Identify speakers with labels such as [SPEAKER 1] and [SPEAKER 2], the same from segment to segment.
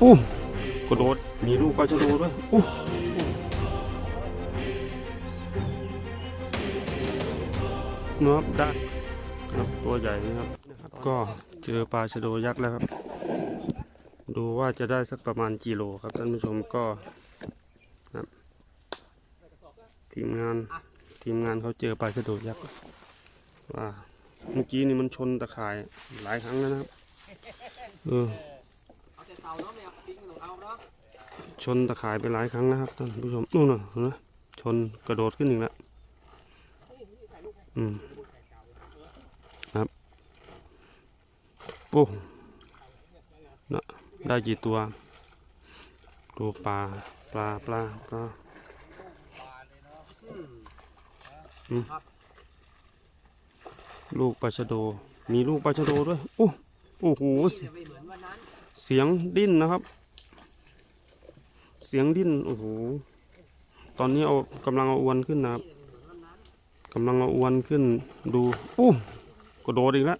[SPEAKER 1] โอ้กระโดดมีลูกปลาชะโดด้วยโอ้นะครับได้ครับตัวใหญ่นะครับ ก็เจอปลาชะโดยักษ์แล้วครับ ดูว่าจะได้สักประมาณกิโลครับท่านผู้ชมก็ครับทีมงานทีมงานเขาเจอปลาชะโดยักษ์ว่าเมื่อกี้นี่มันชนตะข่ายหลายครั้งแล้วนะครับเออ ชนตะข่ายไปหลายครั้งนะครับท่านผู้ชมนู่นนะเห็นไหมชนกระโดดขึ้นอีกแล้วอืมครับโอ้นะได้กี่ตัวดูปลาปลาปลาปลาลูกปลาชะโด มีลูกปลาชะโดด้วยโอ้โอ้โห สียงดิ้นนะครับ เสียงดิ้นโอ้โหตอนนี้เอากำลังเอาอวนขึ้นนะครับกำลังเอาอวนขึ้นดูโอ้กระโดดอีกแล้ว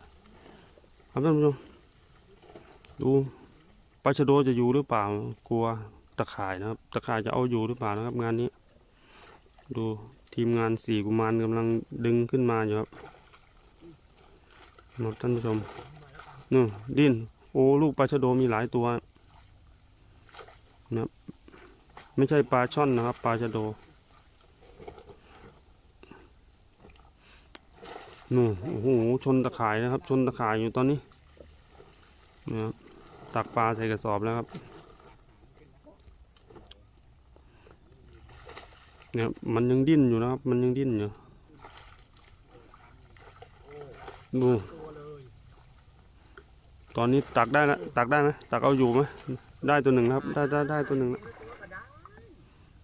[SPEAKER 1] ครับท่านผู้ชมดูปลาชะโดจะอยู่หรือเปล่ากลัวตะข่ายนะครับ ตะข่ายจะเอาอยู่หรือเปล่านะครับ งานนี้ ดูทีมงานสี่กุมารกำลังดึงขึ้นมาอยู่ครับครับท่านผู้ชมนู่นดิ้น โอ้ลูกปลาชะโดมีหลายตัวนะครับไม่ใช่ปลาช่อนนะครับ ปลาชะโดนู่นโอ้โหชนตะข่ายนะครับ ชนตะข่ายอยู่ตอนนี้นะครับตักปลาใส่กระสอบแล้วครับเนี่ยมันยังดิ้นอยู่นะครับ มันยังดิ้นอยู่ดู
[SPEAKER 2] ตัวเลย
[SPEAKER 1] ตอนนี้ตักได้แล้วตักได้ไหมตักเอาอยู่ไหมได้ตัวหนึ่งครับ ได้ได้ได้ตัวหนึ่งแล้ว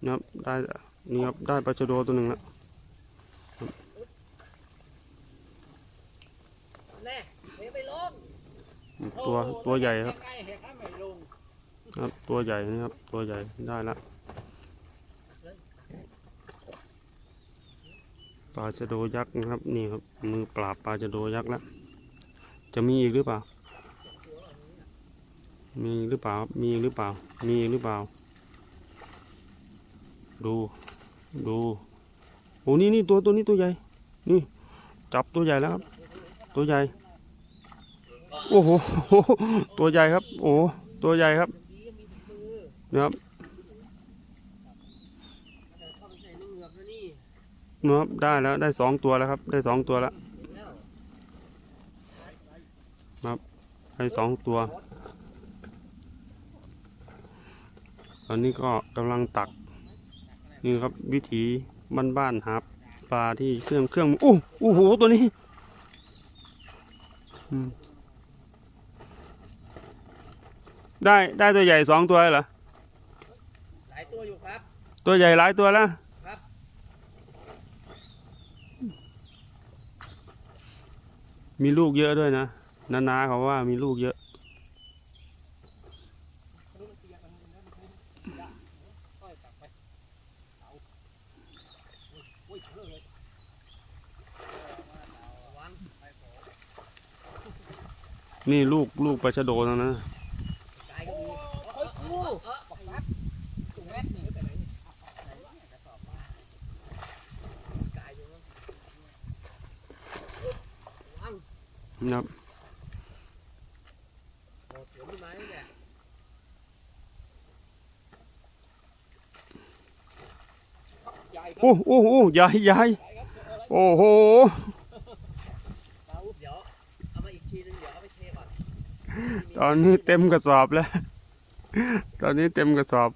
[SPEAKER 1] นะครับได้นี่ครับได้ปลาชะโดตัวหนึ่งแล้ว
[SPEAKER 2] แน่เฮ้ยไปลง
[SPEAKER 1] ตัวตัวใหญ่ครับ
[SPEAKER 2] ใกล้ๆเห็นข้าไม่ลง
[SPEAKER 1] ครับ ตัวใหญ่นี่ครับ ตัวใหญ่ได้ละปลาชะโดยักษ์นะครับ นี่ครับมือปราบปลาชะโดยักษ์แล้วจะมีอีกหรือเปล่า มีหรือเปล่า มีหรือเปล่า มีหรือเปล่า ดู ดู โอ้นี่นี่ตัวตัวนี้ตัวใหญ่ นี่ จับตัวใหญ่แล้วครับ ตัวใหญ่ โอ้โห ตัวใหญ่ครับ โอ้ ตัวใหญ่ครับนะครับ
[SPEAKER 2] ไปใส่ในะ
[SPEAKER 1] ครับได้แล้ว ได้สองตัวแล้วครับ ได้สองตัวแล้ว
[SPEAKER 2] แล้ว
[SPEAKER 1] ได้สองตัว ตอนนี้ก็กำลังตักนี่ครับวิถีบ้านๆหาปลาที่เครื่องเครื่องโอ้โอ้โหตัวนี้อืมได้ได้ตัวใหญ่สองตัวเหรอ
[SPEAKER 2] หลายตัวอยู่ครับ
[SPEAKER 1] ตัวใหญ่หลายตัวแล้ว
[SPEAKER 2] ครับ
[SPEAKER 1] มีลูกเยอะด้วยนะนานาเขาว่ามีลูกเยอะ นี่ลูกลูกปลาชะโดนะนะ
[SPEAKER 2] กายก็มีเอ้ยกูเออบอกนัดถุงแรกนี่ไปไหนนี่ไหนวะกระสอบมากายอยู่มั้งวาง
[SPEAKER 1] นะครับ
[SPEAKER 2] โอ้เสือมีไม้เนี่ย
[SPEAKER 1] โอ้โอ้โอ้ใหญ่ใหญ่โอ้โห
[SPEAKER 2] เอาเดี๋ยวเอามาอีกทีนึงเดี๋ยวเอาไปเทก่อน
[SPEAKER 1] ตอนนี้เต็มกระสอบแล้ว ตอนนี้เต็มกระสอบ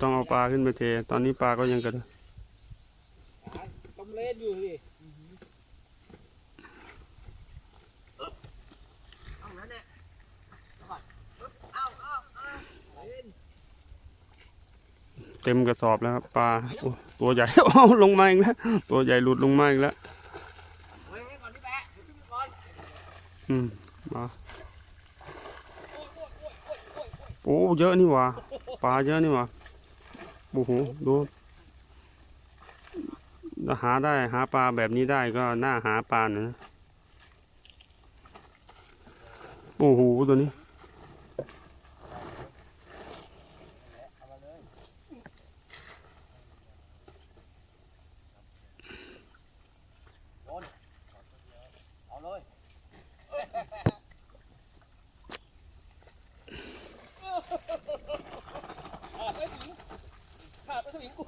[SPEAKER 1] ต้องเอาปลาขึ้นไปเท ตอนนี้ปลาก็ยังกระ
[SPEAKER 2] มเล่นอยู่สิเอานั้นแหละเอาก่อนเอาเอาเอาเล่น
[SPEAKER 1] เต็มกระสอบแล้วครับปลาโอ้ตัวใหญ่โอ้ลงมาอีกแล้วตัวใหญ่หลุดลงมาอีกแล้ว
[SPEAKER 2] อื
[SPEAKER 1] มมาโอ้เยอะนี่หว่าปลาเยอะนี่หว่าโอ้โหดูหาได้หาปลาแบบนี้ได้ก็น่าหาปลานะโอ้โหตัวนี้
[SPEAKER 2] เอามาเลยโดนเอาเลยขาดไปสิงขาดไปสิงกู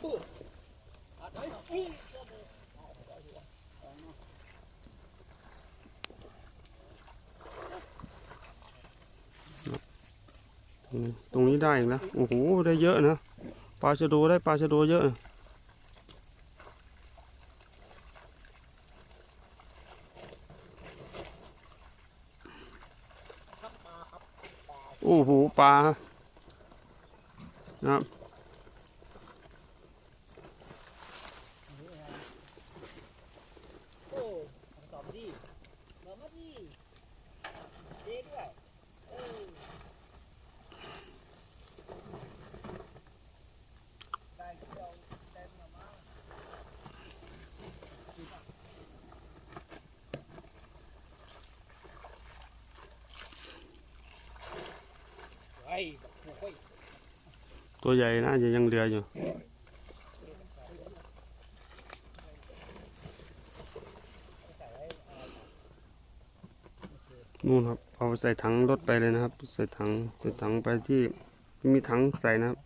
[SPEAKER 2] ขาดไปสิง
[SPEAKER 1] ตรงนี้ได้อีกแล้วโอ้โห ได้เยอะนะ ปลาชะโดได้ปลาชะโดเยอะโอ้โห ปลานะครับ
[SPEAKER 2] โอ้ตอบดีตอบมาดีเจ๊ด้วยเออได้เที่ยวเต็มแล้วมั้งเฮ้ยแบบโอ้ย
[SPEAKER 1] ตัวใหญ่น่าจะยังเหลืออยู่ นู่นครับ เอาใส่ถังรถไปเลยนะครับ ใส่ถังใส่ถังไปที่มีถังใส่นะครับ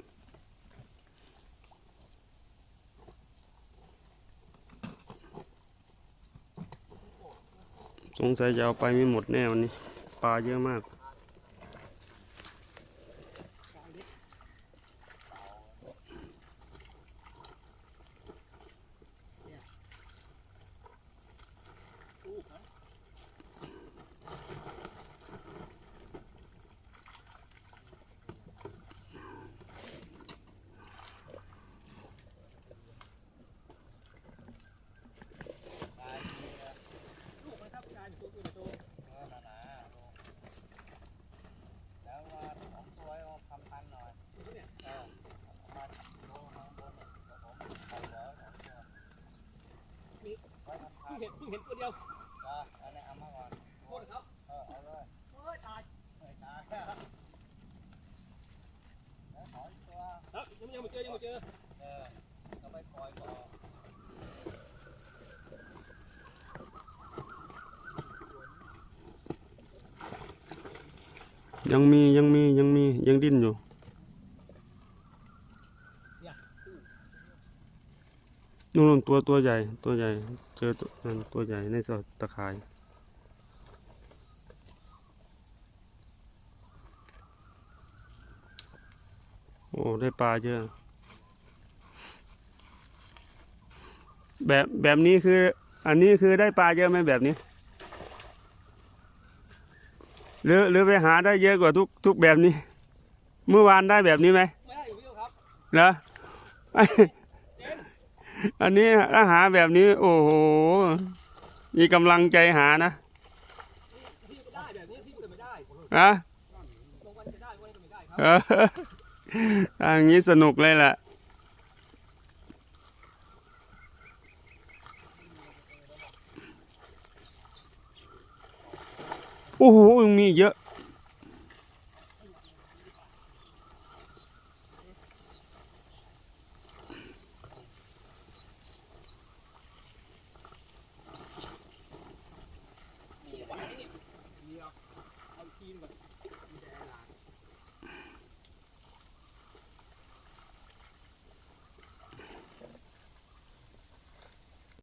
[SPEAKER 1] สงสัยจะเอาไปไม่หมดแน่วันนี้ ปลาเยอะมาก
[SPEAKER 2] ลูกมันทับการตัวตัวตัวเออหนาๆลูกแล้วว่าสองตัวเอาพันพันหน่อยเนี่ยเออมาโลมาบนเนี่ยผมเอาแล้วสองตัวนี่ไว้พันพัน
[SPEAKER 3] เห็นเห็นตัวเดียว
[SPEAKER 2] จ้าอันนี้เอามาก่อน
[SPEAKER 3] โทษครับ
[SPEAKER 2] เออเอาเลย
[SPEAKER 3] โอ้ยตาย
[SPEAKER 2] เออจ้าแล้วขออีกตัว
[SPEAKER 3] ครับยังยังไม่เจอยังไม่เจอ
[SPEAKER 2] เออก็ไปคอยก่อน
[SPEAKER 1] ยังมียังมียังมียังดิ้นอยู่นู่นๆตัวตัวใหญ่ตัวใหญ่ เจอตัวนั่นตัวใหญ่ในสอดตะข่ายโอ้ได้ปลาเยอะ แบบแบบนี้คือ อันนี้คือได้ปลาเยอะไหมแบบนี้ หรือหรือไปหาได้เยอะกว่าทุกทุกแบบนี้ เมื่อวานได้แบบนี้ไหม
[SPEAKER 3] ไม่ได้อยู่พี่ครับ
[SPEAKER 1] เหรอ อันนี้ถ้าหาแบบนี้ โอ้โห มีกำลังใจหานะ
[SPEAKER 3] นะอันนี้
[SPEAKER 1] สนุกเลยแหละโอ้โหยังมีเยอะ